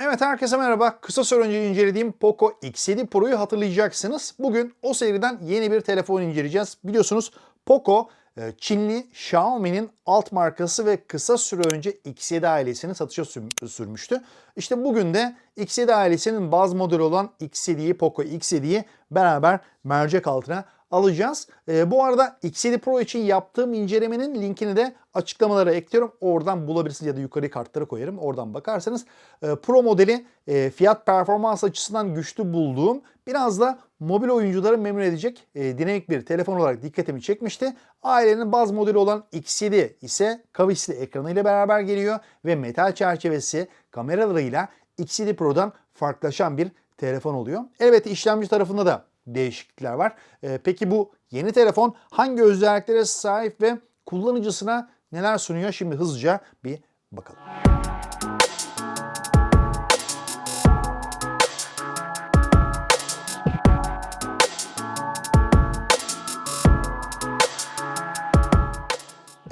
Evet herkese merhaba. Kısa süre önce incelediğim Poco X7 Pro'yu hatırlayacaksınız. Bugün o seriden yeni bir telefon inceleyeceğiz. Biliyorsunuz Poco e, Çinli Xiaomi'nin alt markası ve kısa süre önce X7 ailesini satışa sür- sürmüştü. İşte bugün de X7 ailesinin baz modeli olan X7'yi, Poco X7'yi beraber mercek altına alacağız. E, bu arada X7 Pro için yaptığım incelemenin linkini de açıklamalara ekliyorum. Oradan bulabilirsiniz ya da yukarı kartlara koyarım. Oradan bakarsanız e, Pro modeli e, fiyat performans açısından güçlü bulduğum biraz da mobil oyuncuları memnun edecek e, dinamik bir telefon olarak dikkatimi çekmişti. Ailenin baz modeli olan X7 ise kavisli ekranı ile beraber geliyor ve metal çerçevesi kameralarıyla X7 Pro'dan farklılaşan bir telefon oluyor. Elbette işlemci tarafında da değişiklikler var. Ee, peki bu yeni telefon hangi özelliklere sahip ve kullanıcısına neler sunuyor? Şimdi hızlıca bir bakalım.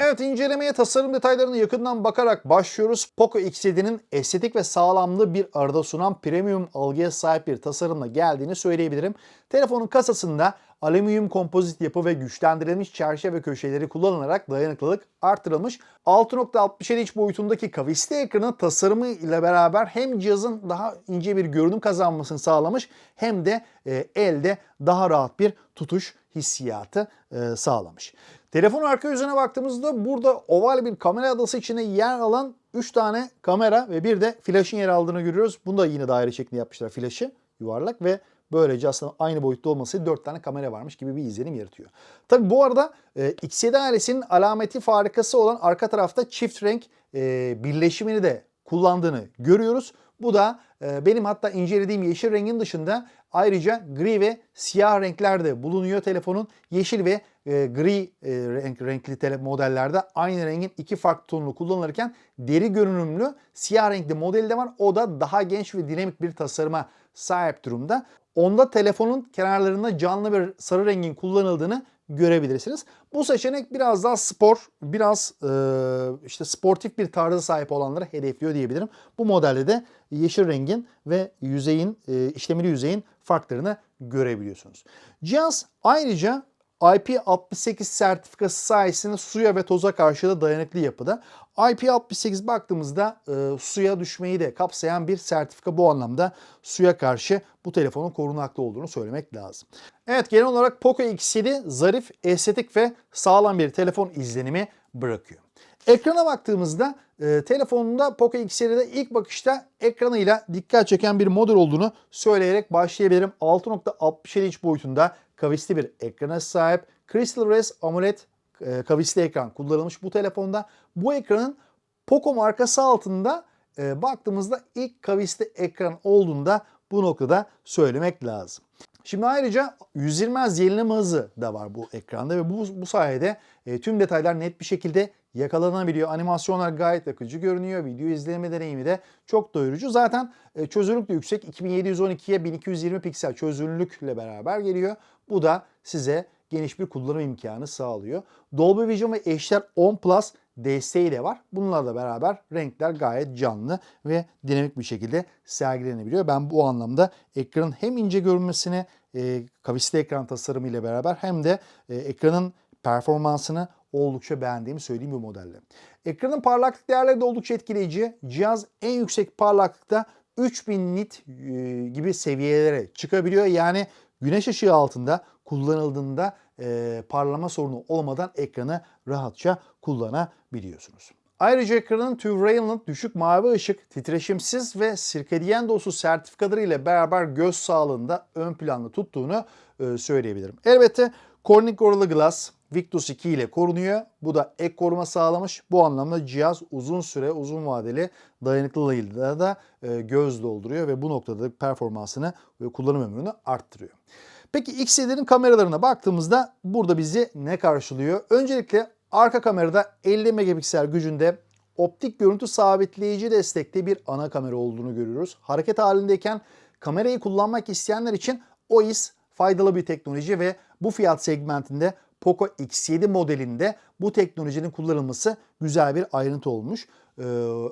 Evet incelemeye tasarım detaylarını yakından bakarak başlıyoruz. Poco X7'nin estetik ve sağlamlığı bir arada sunan premium algıya sahip bir tasarımla geldiğini söyleyebilirim. Telefonun kasasında alüminyum kompozit yapı ve güçlendirilmiş çerçeve köşeleri kullanılarak dayanıklılık artırılmış. 6.67 inç boyutundaki kavisli ekranın tasarımı ile beraber hem cihazın daha ince bir görünüm kazanmasını sağlamış hem de e, elde daha rahat bir tutuş hissiyatı e, sağlamış. Telefonun arka yüzüne baktığımızda burada oval bir kamera adası içinde yer alan 3 tane kamera ve bir de flaşın yer aldığını görüyoruz. Bunu da yine daire şeklinde yapmışlar flaşı yuvarlak ve böylece aslında aynı boyutta olması 4 tane kamera varmış gibi bir izlenim yaratıyor. Tabi bu arada e, X7 ailesinin alameti farikası olan arka tarafta çift renk e, birleşimini de kullandığını görüyoruz. Bu da e, benim hatta incelediğim yeşil rengin dışında ayrıca gri ve siyah renkler de bulunuyor telefonun. Yeşil ve e, gri e, renk, renkli tele modellerde aynı rengin iki farklı tonunu kullanılırken deri görünümlü siyah renkli modeli de var. O da daha genç ve dinamik bir tasarıma sahip durumda. Onda telefonun kenarlarında canlı bir sarı rengin kullanıldığını görebilirsiniz. Bu seçenek biraz daha spor, biraz e, işte sportif bir tarza sahip olanları hedefliyor diyebilirim. Bu modelde de yeşil rengin ve yüzeyin, e, işlemeli yüzeyin farklarını görebiliyorsunuz. Cihaz ayrıca IP68 sertifikası sayesinde suya ve toza karşı da dayanıklı yapıda. IP68 baktığımızda e, suya düşmeyi de kapsayan bir sertifika bu anlamda suya karşı bu telefonun korunaklı olduğunu söylemek lazım. Evet genel olarak Poco X7 zarif, estetik ve sağlam bir telefon izlenimi bırakıyor. Ekrana baktığımızda e, telefonunda Poco X7'de ilk bakışta ekranıyla dikkat çeken bir model olduğunu söyleyerek başlayabilirim. 6.67 inç boyutunda kavisli bir ekrana sahip. Crystal Res AMOLED e, kavisli ekran kullanılmış bu telefonda. Bu ekranın Poco markası altında e, baktığımızda ilk kavisli ekran olduğunda bu noktada söylemek lazım. Şimdi ayrıca 120 Hz yenileme hızı da var bu ekranda ve bu, bu sayede e, tüm detaylar net bir şekilde yakalanabiliyor. Animasyonlar gayet akıcı görünüyor. Video izleme deneyimi de çok doyurucu. Zaten e, çözünürlük de yüksek. 2712'ye 1220 piksel çözünürlükle beraber geliyor. Bu da size geniş bir kullanım imkanı sağlıyor. Dolby Vision ve HDR10 Plus desteği de var. Bunlarla beraber renkler gayet canlı ve dinamik bir şekilde sergilenebiliyor. Ben bu anlamda ekranın hem ince görünmesini e, kavisli ekran tasarımı ile beraber hem de e, ekranın performansını oldukça beğendiğimi söyleyeyim bu modelle. Ekranın parlaklık değerleri de oldukça etkileyici. Cihaz en yüksek parlaklıkta 3000 nit e, gibi seviyelere çıkabiliyor. Yani güneş ışığı altında kullanıldığında e, parlama sorunu olmadan ekranı rahatça kullanabiliyorsunuz. Ayrıca ekranın Tuvrayon'un düşük mavi ışık, titreşimsiz ve sirkadiyen dozu sertifikaları ile beraber göz sağlığında ön planda tuttuğunu e, söyleyebilirim. Elbette Corning Gorilla Glass Victus 2 ile korunuyor. Bu da ek koruma sağlamış. Bu anlamda cihaz uzun süre, uzun vadeli dayanıklılığıyla da e, göz dolduruyor ve bu noktada performansını ve kullanım ömrünü arttırıyor. Peki X7'nin kameralarına baktığımızda burada bizi ne karşılıyor? Öncelikle arka kamerada 50 megapiksel gücünde optik görüntü sabitleyici destekli bir ana kamera olduğunu görüyoruz. Hareket halindeyken kamerayı kullanmak isteyenler için OIS faydalı bir teknoloji ve bu fiyat segmentinde Poco X7 modelinde bu teknolojinin kullanılması güzel bir ayrıntı olmuş. Ee,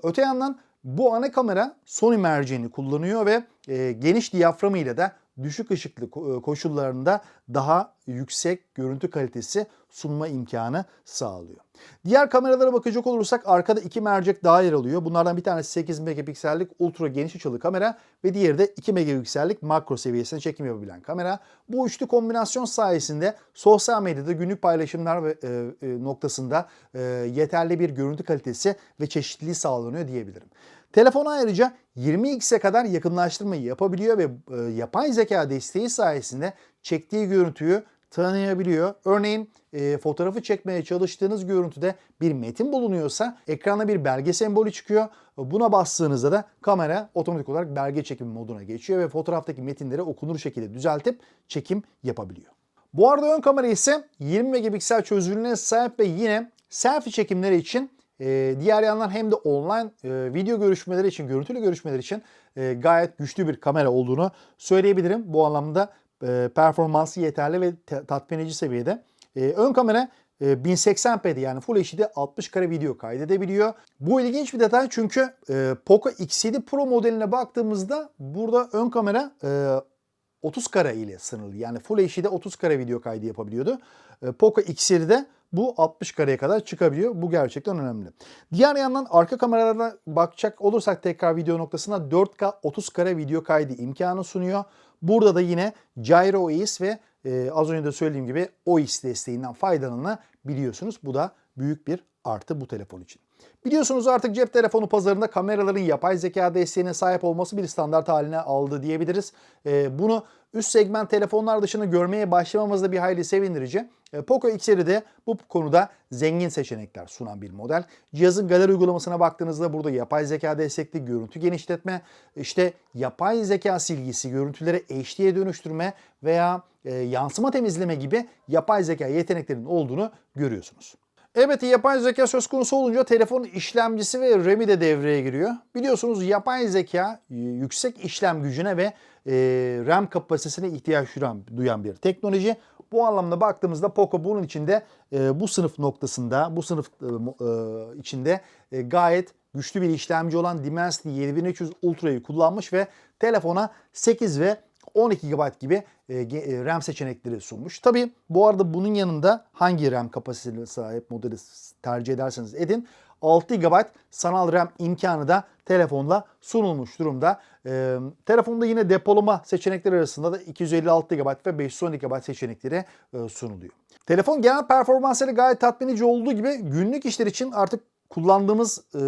öte yandan Bu ana kamera Sony merceğini kullanıyor ve e, geniş diyaframı ile de düşük ışıklı e, koşullarında daha yüksek görüntü kalitesi sunma imkanı sağlıyor. Diğer kameralara bakacak olursak arkada iki mercek daha yer alıyor. Bunlardan bir tanesi 8 megapiksellik ultra geniş açılı kamera ve diğeri de 2 megapiksellik makro seviyesinde çekim yapabilen kamera. Bu üçlü kombinasyon sayesinde sosyal medyada günlük paylaşımlar ve e, e, noktasında e, yeterli bir görüntü kalitesi ve çeşitliliği sağlanıyor diyebilirim. Telefon ayrıca 20x'e kadar yakınlaştırmayı yapabiliyor ve e, yapay zeka desteği sayesinde çektiği görüntüyü tanıyabiliyor. Örneğin e, fotoğrafı çekmeye çalıştığınız görüntüde bir metin bulunuyorsa ekrana bir belge sembolü çıkıyor. Buna bastığınızda da kamera otomatik olarak belge çekimi moduna geçiyor ve fotoğraftaki metinleri okunur şekilde düzeltip çekim yapabiliyor. Bu arada ön kamera ise 20 megapiksel çözünürlüğüne sahip ve yine selfie çekimleri için e, diğer yandan hem de online e, video görüşmeleri için, görüntülü görüşmeler için e, gayet güçlü bir kamera olduğunu söyleyebilirim. Bu anlamda e, performansı yeterli ve tatmin edici seviyede. E, ön kamera e, 1080p'de yani Full HD'de 60 kare video kaydedebiliyor. Bu ilginç bir detay çünkü e, Poco X7 Pro modeline baktığımızda burada ön kamera e, 30 kare ile sınırlı. Yani Full HD'de 30 kare video kaydı yapabiliyordu. E, Poco X7'de bu 60 kareye kadar çıkabiliyor. Bu gerçekten önemli. Diğer yandan arka kameralarına bakacak olursak tekrar video noktasına 4K 30 kare video kaydı imkanı sunuyor. Burada da yine Gyro OIS ve e, az önce de söylediğim gibi OIS desteğinden faydalanabiliyorsunuz. Bu da büyük bir artı bu telefon için. Biliyorsunuz artık cep telefonu pazarında kameraların yapay zeka desteğine sahip olması bir standart haline aldı diyebiliriz. Ee, bunu üst segment telefonlar dışında görmeye başlamamız da bir hayli sevindirici. Ee, Poco X7 de bu konuda zengin seçenekler sunan bir model. Cihazın galeri uygulamasına baktığınızda burada yapay zeka destekli görüntü genişletme, işte yapay zeka silgisi, görüntüleri HD'ye dönüştürme veya e, yansıma temizleme gibi yapay zeka yeteneklerinin olduğunu görüyorsunuz. Evet yapay zeka söz konusu olunca telefonun işlemcisi ve RAM'i de devreye giriyor. Biliyorsunuz yapay zeka yüksek işlem gücüne ve e, RAM kapasitesine ihtiyaç duyan, bir teknoloji. Bu anlamda baktığımızda Poco bunun içinde e, bu sınıf noktasında, bu sınıf e, içinde gayet güçlü bir işlemci olan Dimensity 7300 Ultra'yı kullanmış ve telefona 8 ve 12 GB gibi RAM seçenekleri sunmuş. Tabi bu arada bunun yanında hangi RAM kapasitesine sahip modeli tercih ederseniz edin 6 GB sanal RAM imkanı da telefonla sunulmuş durumda. E, telefonda yine depolama seçenekleri arasında da 256 GB ve 512 GB seçenekleri e, sunuluyor. Telefon genel performansları gayet tatmin edici olduğu gibi günlük işler için artık kullandığımız e,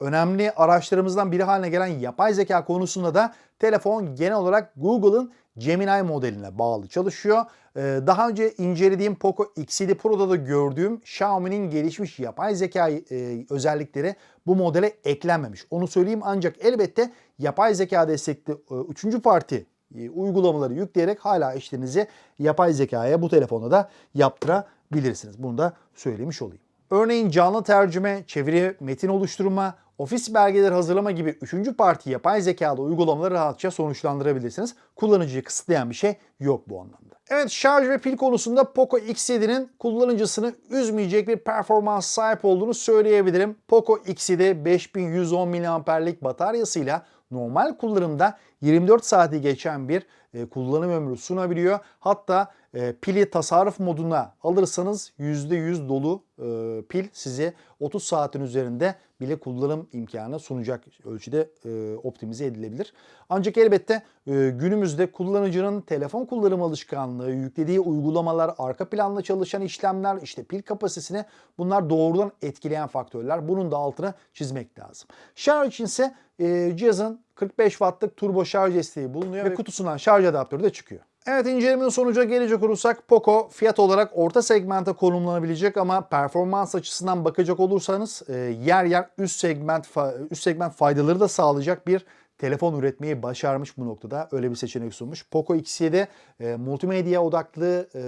önemli araçlarımızdan biri haline gelen yapay zeka konusunda da telefon genel olarak Google'ın Gemini modeline bağlı çalışıyor. Ee, Daha önce incelediğim Poco X7 Pro'da da gördüğüm Xiaomi'nin gelişmiş yapay zeka e, özellikleri bu modele eklenmemiş. Onu söyleyeyim ancak elbette yapay zeka destekli e, üçüncü parti e, uygulamaları yükleyerek hala işlerinizi yapay zekaya bu telefonda da yaptırabilirsiniz. Bunu da söylemiş olayım. Örneğin canlı tercüme, çeviri, metin oluşturma, ofis belgeleri hazırlama gibi üçüncü parti yapay zekalı uygulamaları rahatça sonuçlandırabilirsiniz. Kullanıcıyı kısıtlayan bir şey yok bu anlamda. Evet şarj ve pil konusunda Poco X7'nin kullanıcısını üzmeyecek bir performans sahip olduğunu söyleyebilirim. Poco X7 5110 mAh'lik bataryasıyla normal kullanımda 24 saati geçen bir e, kullanım ömrü sunabiliyor. Hatta e, pili tasarruf moduna alırsanız %100 dolu e, pil size 30 saatin üzerinde bile kullanım imkanı sunacak ölçüde e, optimize edilebilir. Ancak elbette e, günümüzde kullanıcının telefon kullanım alışkanlığı, yüklediği uygulamalar, arka planda çalışan işlemler, işte pil kapasitesini bunlar doğrudan etkileyen faktörler. Bunun da altını çizmek lazım. Şarj için ise e, cihazın 45 wattlık turbo şarj desteği bulunuyor ve kutusundan şarj adaptörü de çıkıyor. Evet incelemenin sonuca gelecek olursak Poco fiyat olarak orta segmente konumlanabilecek ama performans açısından bakacak olursanız e, yer yer üst segment üst segment faydaları da sağlayacak bir telefon üretmeyi başarmış bu noktada. Öyle bir seçenek sunmuş. Poco X7 e, multimedya odaklı, e,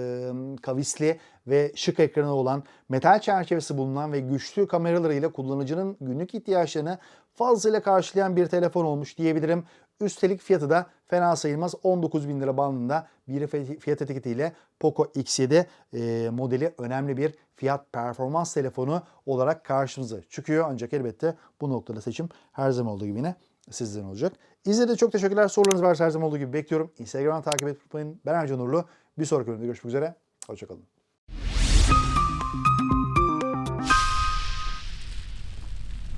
kavisli ve şık ekranı olan metal çerçevesi bulunan ve güçlü kameralarıyla kullanıcının günlük ihtiyaçlarını fazlasıyla karşılayan bir telefon olmuş diyebilirim. Üstelik fiyatı da fena sayılmaz. 19 bin lira bandında bir fiyat etiketiyle Poco X7 e, modeli önemli bir fiyat performans telefonu olarak karşımıza çıkıyor. Ancak elbette bu noktada seçim her zaman olduğu gibi yine sizden olacak. İzlediğiniz çok teşekkürler. Sorularınız varsa her zaman olduğu gibi bekliyorum. Instagram'dan takip etmeyi unutmayın. Ben Ercan Nurlu. Bir sonraki bölümde görüşmek üzere. Hoşçakalın.